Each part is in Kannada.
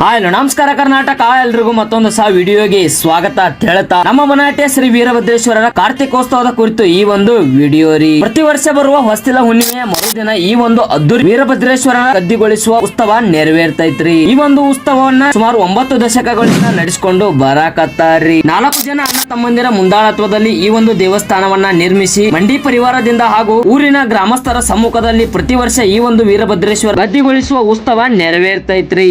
ಹಾಯ್ ನಮಸ್ಕಾರ ಕರ್ನಾಟಕ. ಎಲ್ರಿಗೂ ಮತ್ತೊಂದು ಸಹ ವಿಡಿಯೋಗೆ ಸ್ವಾಗತ ಹೇಳ್ತಾ. ನಮ್ಮ ಮನಾಟ್ಯ ಶ್ರೀ ವೀರಭದ್ರೇಶ್ವರರ ಕಾರ್ತಿಕೋತ್ಸವದ ಕುರಿತು ಈ ಒಂದು ವಿಡಿಯೋ ರೀ. ಪ್ರತಿ ವರ್ಷ ಬರುವ ಹೊಸ್ತಿಲ ಹುಣ್ಣಿಮೆಯ ಮರುದಿನ ಈ ಒಂದು ಅದ್ದೂರಿ ವೀರಭದ್ರೇಶ್ವರರ ಗದ್ದಿಗೊಳಿಸುವ ಉತ್ಸವ ನೆರವೇರ್ತೈತ್ರಿ. ಈ ಒಂದು ಉತ್ಸವವನ್ನ ಸುಮಾರು ಒಂಬತ್ತು ದಶಕಗಳಿಂದ ನಡೆಸಿಕೊಂಡು ಬರಾಕತ್ತಾರ್ರಿ. ನಾಲ್ಕು ಜನ ಅಣ್ಣ ತಮ್ಮಂದಿರ ಮುಂದಾಳತ್ವದಲ್ಲಿ ಈ ಒಂದು ದೇವಸ್ಥಾನವನ್ನ ನಿರ್ಮಿಸಿ ಮಂಡಿ ಪರಿವಾರದಿಂದ ಹಾಗೂ ಊರಿನ ಗ್ರಾಮಸ್ಥರ ಸಮ್ಮುಖದಲ್ಲಿ ಪ್ರತಿ ವರ್ಷ ಈ ಒಂದು ವೀರಭದ್ರೇಶ್ವರ ಗದ್ದಿಗೊಳಿಸುವ ಉತ್ಸವ ನೆರವೇರ್ತೈತ್ರಿ.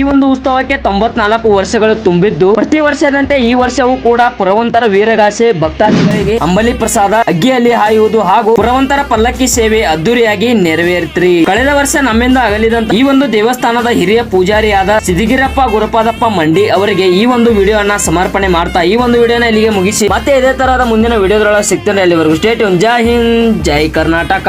ಈ ಒಂದು ಉತ್ಸವಕ್ಕೆ ತೊಂಬತ್ನಾಲ್ಕು ವರ್ಷಗಳು ತುಂಬಿದ್ದು, ಪ್ರತಿ ವರ್ಷದಂತೆ ಈ ವರ್ಷವೂ ಕೂಡ ಪುರವಂತರ ವೀರಗಾಸೆ ಭಕ್ತಾದಿಗಳಿಗೆ ಅಂಬಲಿ ಪ್ರಸಾದ ಅಗ್ಗಿಯಲ್ಲಿ ಹಾಯುವುದು ಹಾಗೂ ಪುರವಂತರ ಪಲ್ಲಕ್ಕಿ ಸೇವೆ ಅದ್ದೂರಿಯಾಗಿ ನೆರವೇರಿತ್ರಿ. ಕಳೆದ ವರ್ಷ ನಮ್ಮಿಂದ ಅಗಲಿದಂತ ಈ ಒಂದು ದೇವಸ್ಥಾನದ ಹಿರಿಯ ಪೂಜಾರಿಯಾದ ಸಿದಿಗಿರಪ್ಪ ಗುರುಪಾದಪ್ಪ ಮಂಡಿ ಅವರಿಗೆ ಈ ಒಂದು ವಿಡಿಯೋ ಅನ್ನ ಸಮರ್ಪಣೆ ಮಾಡ್ತಾ ಈ ಒಂದು ವಿಡಿಯೋನ ಇಲ್ಲಿಗೆ ಮುಗಿಸಿ ಮತ್ತೆ ಇದೇ ತರಹದ ಮುಂದಿನ ವಿಡಿಯೋದೊಳಗೆ ಸಿಗ್ತಾನೆ ಅಲ್ಲಿವರೆಗೂ. ಸ್ಟೇಟ್ ಜೈ ಹಿಂದ್, ಜೈ ಕರ್ನಾಟಕ.